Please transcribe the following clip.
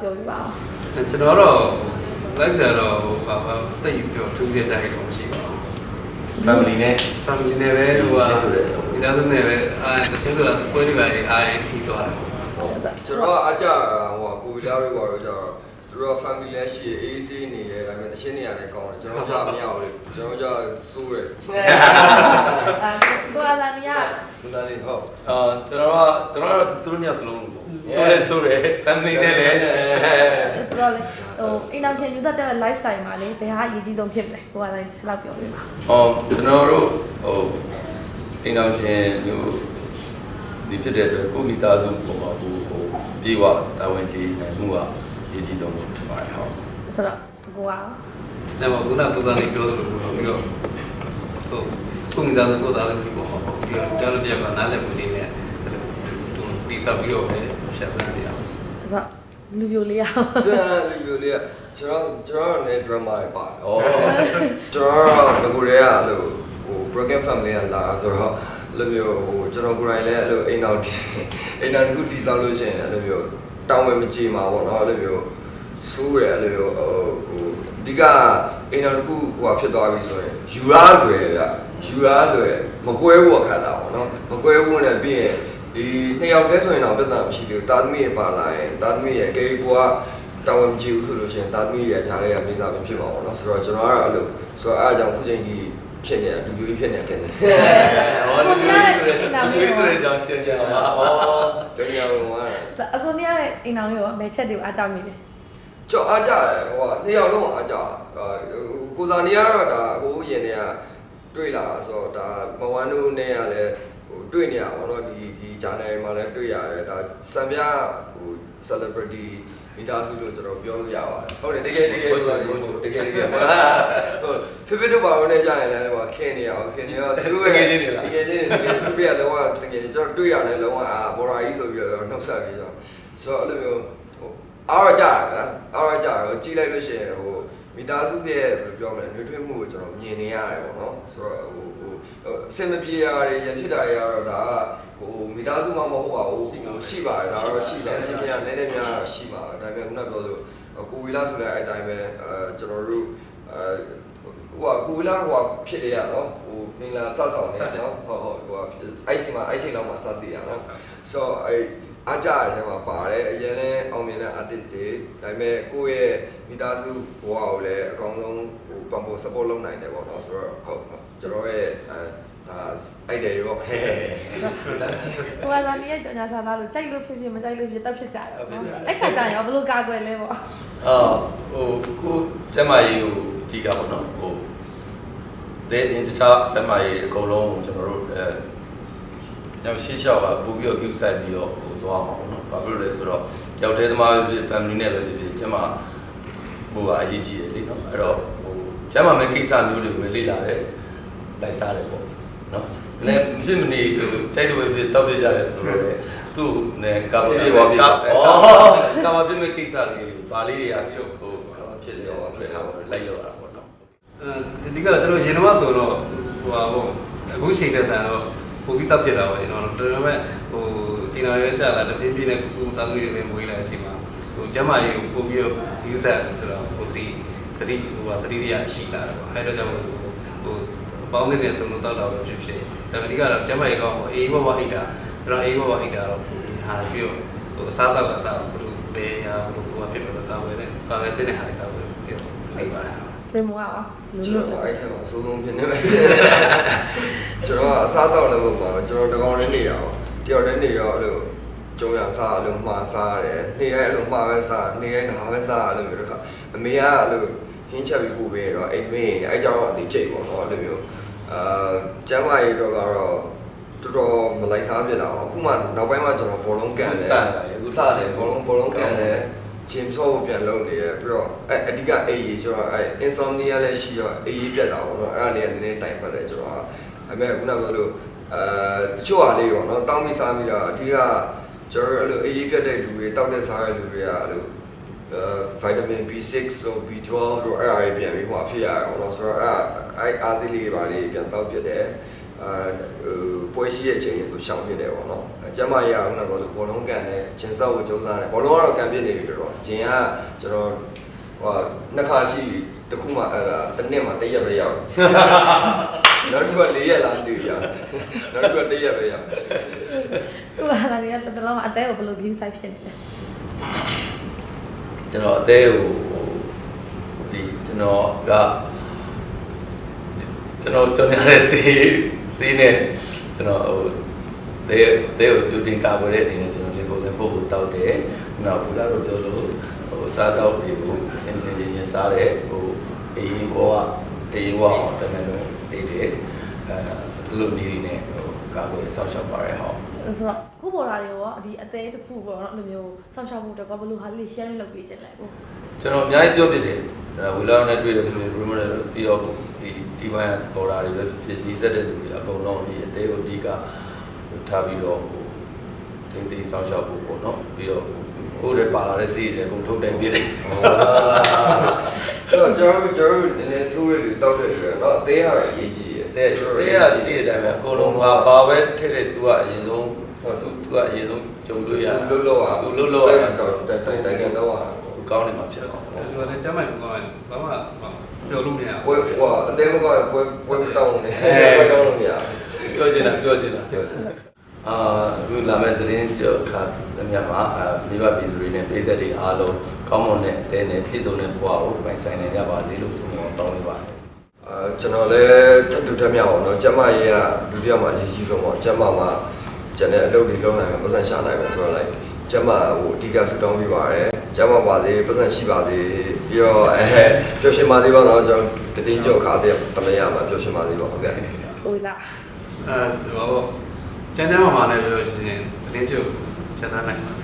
ပြောပြပါဦးကျွန်တော်တော့ like တယ်တော့ဘာဘာတိတ်ပြောထူးခြားကြတော့မရှိပါဘူး family နဲ့ family နဲ့ပဲဟိုဟာရှင်းဆိုတဲ့မိသားစုနဲ့ပဲအာတချင်းဆိုတာကိုယ်တွေပါလေအာရင်ခီးသွားတယ်ကျွန်တော်ကအကြဟိုကိုဗီလာတွေကတော့ကျတော့သူတို့က family လည်းရှိအေးဆေးနေတယ်ဒါပေမဲ့တချင်းနေရတယ်ကောင်းတယ်ကျွန်တော်ကမရဘူးလေကျွန်တော်ကစိုးတယ်အဲကိုအာဇာနီ ယာမသားလေးဟုတ်အာကျွန်တော်ကကျွန်တော်ကသူတို့ညစလုံးလို့ဆိုရဲဆိုရဲ family နဲ့လည်းဆိုတော့လေဟိုအိမ်အောင်ရှင်ယူသက်တဲ့ lifestyle မှာလေဘယ်ဟာအရေးကြီးဆုံးဖြစ်မလဲကိုအာဇာနီဆက်လောက်ပြောပြပါအော်ကျွန်တော်တို့ဟိုအိမ်အောင်ရှင်မျိုးဒီဖြစ်တဲ့အတွက်ကိုမိသားစုပုံပါဘူးဟိုပြေဝတာဝန်ကြီးနိုင်မှုကအရေးကြီးဆုံးလို့ထင်ပါတယ်ဟုတ်ဆိုတော့ကိုကဒါပေမဲ့ခုနကပူဇာနေပြောသလိုပြီးတော့ဟို ကိုမိသားစုကိုသားသမီးပေါ့ပြီးတော့ကျွန်တော်တယောက်ကနားလည်မှုလေးနဲ့သူတိဆောက်ပြီးတော့ပဲဖြတ်ပန်းနေအောင်ဆိုတော့လူပြိုလေးရအောင်စံလူမျိုးလေးကကျွန်တော်ကျွန်တော်လည်း drama တွေပါတယ်ဩကျွန်တော်ကငကိုတွေကအဲ့လိုဟို broken family ကလာဆိုတော့လိုမျိုးဟိုကျွန်တော်ကိုယ်တိုင်လည်းအဲ့လိုအိမ်အောင်အိမ်အောင်တစ်ခုတည်ဆောက်လို့ရှိရင်အဲ့လိုမျိုးတောင်းဝင်မကြေမှာပေါ့နော်အဲ့လိုမျိုးစိုးတယ်အဲ့လိုမျိုးဟိုဟိုအဓိက အိမ်တော်တစ်ခုဟိုဟာဖြစ်သွားပြီဆိုရင်ယူရလွယ်ဗျယူရလွယ်မကွဲဘူးအခါတာပေါ့နော်မကွဲဘူးနဲ့ပြီးရင်ဒီနှစ်ယောက်တည်းဆိုရင်တော့ပြဿနာမရှိဘူးတာသမီးရပါလာရင်တာသမီးရကိကွာတော်ဝင်ကြည့်ဦးဆိုလို့ရှိရင်တာသမီးရဂျားရဲရမိစားပြီးဖြစ်ပါပေါ့နော်ဆိုတော့ကျွန်တော်ကတော့အဲ့လိုဆိုတော့အားကြောင့်ခုချိန်ကြီးဖြစ်နေတာလူမျိုးကြီးဖြစ်နေတာခင်ဗျ။ဟောလူမျိုးကြီးဆိုတဲ့လူမျိုးဆိုတဲ့ကြောင့်ဖြစ်ကြတာ။ဟောကျွန်တော်ကတော့အကုန်ရတဲ့အိမ်တော်မျိုးကမဲချက်တွေကိုအားကြောင့်မိတယ်။ ကြောက်အားကြတယ်ဟိုကနှစ်ယောက်လုံးအားကြကိုစာနီကတော့ဒါဟိုရင်တွေကတွေ့လာဆိုတော့ဒါမဝမ်းတို့နဲ့ကလည်းဟိုတွေ့နေရပါတော့ဒီဒီဂျာနယ်မှာလည်းတွေ့ရတယ်ဒါစံပြဟို celebrity မိသားစုလို့ကျွန်တော်ပြောလို့ရပါတယ်ဟုတ်တယ်တကယ်တကယ်တကယ်တကယ်မှာဟုတ်ဖေဖေတို့ဘာလို့လဲကြာရင်လည်းဟိုခင်းနေရအောင်ခင်းနေတော့သူတို့တကယ်ချင်းနေတကယ်ချင်းနေတကယ်သူပြရလုံးဝတကယ်ကျွန်တော်တွေ့ရတယ်လုံးဝအာဘော်ရာကြီးဆိုပြီးတော့နှုတ်ဆက်ပြီးတော့ဆိုတော့အဲ့လိုမျိုးဟို အားရကြရဗျာအားရကြရောကြည့်လိုက်လို့ရှိရင်ဟိုမိသားစုရဲ့ဘယ်လိုပြောမလဲနှွေးထွေးမှုကိုကျွန်တော်မြင်နေရတယ်ပေါ့နော်ဆိုတော့ဟိုဟိုအစင်မပြေတာတွေရဖြစ်တာတွေကတော့ဒါကဟိုမိသားစုမှမဟုတ်ပါဘူးရှိပါတယ်ဒါတော့ရှိတယ်ချင်းချင်းကနည်းနည်းများရှိပါတယ်ဒါပေမဲ့ခုနပြောလို့ကိုဝီလာဆိုလည်းအဲ့တိုင်းပဲအဲကျွန်တော်တို့အဲဟိုကကိုဝီလာဟိုဖြစ်နေရနော်ဟိုမင်္ဂလာစဆောင်နေရနော်ဟုတ်ဟုတ်ဟိုအဲ့ချိန်မှာအဲ့ချိန်လောက်မှစတည်ရနော်ဆိုတော့အဲ့ အားကြရတဲ့မှာပါတယ်အရင်လဲအောင်မြင်တဲ့ artist တွေဒါပေမဲ့ကိုယ့်ရဲ့မိသားစုဘဝကိုလည်းအကောင်းဆုံးဟိုပံ့ပိုး support လုပ်နိုင်တယ်ပေါ့နော်ဆိုတော့ဟုတ်ဟုတ်ကျွန်တော်ရဲ့အဲဒါအိုက်တယ်ရောဟဲ့ကိုအာဇာနီယာကြောင်ညာစာသားလို့ကြိုက်လို့ဖြစ်ဖြစ်မကြိုက်လို့ဖြစ်တက်ဖြစ်ကြတယ်ပေါ့နော်အဲ့ခါကျရင်ရောဘယ်လိုကာကွယ်လဲပေါ့အာဟိုကိုကျမကြီးကိုအဓိကပေါ့နော်ဟိုတဲ့တင်တခြားကျမကြီးအကုန်လုံးကျွန်တော်တို့အဲနောက်ရှေ့လျှောက်ကပို့ပြီးတော့ queue ဆိုင်ပြီးတော့ဟို သွားမှာပေါ့နော်ဘာဖြစ်လို့လဲဆိုတော့ရောက်တဲ့သမားပဲဖြစ် family နဲ့ပဲဖြစ်ဖြစ်ကျမဟိုကအရေးကြီးတယ်လေနော်အဲ့တော့ဟိုကျမမဲ့ကိစ္စမျိုးတွေပဲလေ့လာတယ်လိုက်စားတယ်ပေါ့နော်လည်းဖြစ်မနေဟိုကြိုက်လို့ပဲဖြစ်တောက်ပြကြတယ်ဆိုတော့လေသူ့နဲ့ကာဗာပြပါကာကာဗာပြမဲ့ကိစ္စတွေဘာလေးတွေကပြုတ်ဟိုဖြစ်တယ်တော့တွေ့ဟာလိုက်လောက်တာပေါ့နော်အဲဒီကတော့ကျွန်တော်ရင်တော့ဆိုတော့ဟိုဟာပေါ့အခုချိန်တဲ့ဆန်တော့ ပိုပြီးတပ်ပြတာပေါ့ကျွန်တော်တော်တော်မဲ့ဟိုအင်တာရဲကြာလာတပြင်းပြင်းနဲ့ကိုသားသမီးတွေပဲမွေးလာတဲ့အချိန်မှာဟိုကျမကြီးကိုပို့ပြီးတော့ use ဆက်ဆိုတော့ဟိုဒီတတိဟိုဟာတတိရရှိလာတယ်ပေါ့အဲဒါကြောင့်ဟိုပေါင်းနေတဲ့ဆုံးတော့တောက်တော့ဖြစ်ဖြစ်ဒါပေမဲ့ဒီကတော့ကျမကြီးကောအေးဘောဘောအိတ်တာကျွန်တော်အေးဘောဘောအိတ်တာတော့ဟာပြီးတော့ဟိုအစားသောက်ကစားတော့ဘယ်လိုပဲဟာဘယ်လိုဟိုဖြစ်မှာတာဝယ်တဲ့ကာဝယ်တဲ့ဟာတွေတာဝယ်ပြီးတော့အိတ်ပါတယ် ပြင်မရောလူကျွန်လူတော်အဲ့ထက်မှာစိုးဆုံးဖြစ်နေမယ်ကျွန်တော်အစားတော့လည်းမဟုတ်ပါဘူးကျွန်တော်တကောင်လည်းနေရအောင်တယောက်လည်းနေတော့အဲ့လိုကျုံရစားအဲ့လိုမှားစားတယ်နေတိုင်းအဲ့လိုမှားပဲစားနေတိုင်းဒါပဲစားအဲ့လိုမျိုးတခါအမေကအဲ့လိုဟင်းချက်ပြီးပို့ပေးတော့အိမ်မင်းအဲ့ကြောင့်အတိကျိတ်ပေါ့နော်အဲ့လိုမျိုးအာကျမ်းမာရေးတော့ကတော့တော်တော်မလိုက်စားပြစ်တာအခုမှနောက်ပိုင်းမှာကျွန်တော်ဘောလုံးကန်တယ်စတယ်အခုစတယ်ဘောလုံးဘောလုံးကန်တယ် ဂျင်ဆော့ကိုပြန်လုပ်နေရပြီးတော့အဲအဓိကအေးကြီးကျွန်တော်အဲ insomnia လည်းရှိတော့အေးကြီးပြတ်တာပေါ့နော်အဲ့ဒါလေးကနည်းနည်းတိုင်ပတ်တယ်ကျွန်တော်ကအဲမဲ့ခုနကပြောလို့အဲတချို့ဟာလေးပေါ့နော်တောင်းပြီးစားပြီးတော့အဓိကကျွန်တော်တို့အဲ့လိုအေးကြီးပြတ်တဲ့လူတွေတောက်တဲ့စားတဲ့လူတွေကအဲ့လိုအဲ vitamin B6 ဆို B12 တို့အဲ့အရာတွေပြန်ပြီးဟိုအဖြစ်ရအောင်လို့ဆိုတော့အဲ့အဲ့အားစီးလေးပါလေးပြန်တောက်ပြတယ် ဟိုပွဲရှိတဲ့အချိန်တွေဆိုရှောင်ပြတယ်ပေါ့နော်။ကျမကြီးကခုနကပြောဘောလုံးကန်နဲ့ဂျင်ဆောက်ကိုစူးစမ်းတယ်ဘောလုံးကတော့ကန်ပြနေပြီတော်တော်ဂျင်ကကျွန်တော်ဟိုနှစ်ခါရှိတခုမှအဲ့ဒါတစ်နှစ်မှတစ်ရက်ပဲရောက်နောက်တစ်ခါ၄ရက်လားတူရနောက်တစ်ခါတစ်ရက်ပဲရောက်ကိုကလာနေရတလုံးအသေးကိုဘယ်လို view site ဖြစ်နေလဲကျွန်တော်အသေးကိုဒီကျွန်တော်ကကျွန်တော်ကြော်ရတဲ့စီ စီနဲ့ကျွန်တော်ဟိုတဲတဲကိုကျူတင်ကာကွယ်တဲ့အနေနဲ့ကျွန်တော်ဒီပုံစံပုတ်ကိုတောက်တယ်။နောက်ခုနကတော့ပြောလို့ဟိုစားတောက်တွေကိုစင်စင်ချင်းချင်းစားတဲ့ဟိုအေးဘောကအေးဘောတမန်တော့နေတယ်အဲလူနေနေဟိုကာကွယ်ဆောက်ရှောက်ပါရဲဟောဆိုတော့ခုပေါ်လာတွေရောဒီအသေးတစ်ခုပေါ့နော်အဲ့လိုမျိုးဆောက်ရှောက်မှုတော့ကဘယ်လိုဟာလေး share လုပ်ပေးခြင်းလဲကိုကျွန်တော်အများကြီးပြောပြတယ်ဒါဝီလာနဲ့တွေ့တဲ့လူတွေ rumor ပြီးတော့ တီဝိုင်းပေါ်လာတွေပဲဖြစ်ဖြစ်ညီဆက်တဲ့သူတွေအကုန်လုံးဒီအသေးအဓိကထားပြီးတော့ဟိုတိမ့်တိမ့်ဆောင်ရှောက်ဖို့ပေါ့နော်ပြီးတော့ဟိုတွေပါလာတဲ့စီးတွေအကုန်ထုတ်တိုင်ပြည့်တယ်အဲ့တော့ကျွန်တော်တို့ကျွန်တော်တို့နည်းနည်းဆိုးရည်တောက်တဲ့လူကနော်အသေးဟာအရေးကြီးတယ်အသေးအသေးဟာတည့်တဲ့အတိုင်းပဲအကုန်လုံးပါပါပဲထည့်တဲ့သူကအရင်ဆုံးဟုတ်သူသူကအရင်ဆုံးကြုံတွေ့ရသူလွတ်လွတ်ရသူလွတ်လွတ်ရဆိုတော့တိုင်တိုင်ကတော့ကောင်းနေမှာဖြစ်တော့တယ်လူကလည်းကျမ်းမိုက်ကောင်းတယ်ဘာမှ ပျော်လို့မရဘူးပွဲဟိုအသေးမကပွဲပွဲမတောင်းနေပွဲတောင်းလို့မရပြောချင်တာပြောချင်တာပြောချင်တာအာဒီလာမယ့်သတင်းကြောခါအမြတ်မှာအာမိဘပြည်သူတွေနဲ့ပြည်သက်တွေအားလုံးကောင်းမွန်တဲ့အသေးနဲ့ပြည့်စုံတဲ့ဘဝကိုပိုင်ဆိုင်နိုင်ကြပါစေလို့ဆုမွန်တောင်းပေးပါတယ်အာကျွန်တော်လည်းထပ်တူထပ်မြောက်အောင်နော်ကျမရေးကလူတစ်ယောက်မှာအရေးကြီးဆုံးပေါ့ကျမမှာကျန်တဲ့အလုပ်တွေလုပ်နိုင်မယ်ပတ်စံရှာနိုင်မယ်ဆိုတော့ like ကျမဟိုအဓိကဆူတောင်းပေးပါရယ် ကျမပါစေပတ်စံရှိပါစေပြီးတော့အဲပျော်ရွှင်ပါစေပါတော့ကျွန်တော်တည်င်းကြောခါတဲ့တမရမှာပျော်ရွှင်ပါစေပါဟုတ်ကဲ့ကိုလာအဲဟိုကျမ်းကျမ်းမှာလည်းပြောရှင်တင်းချုပ်ဖြတ်သားနိုင်ပါ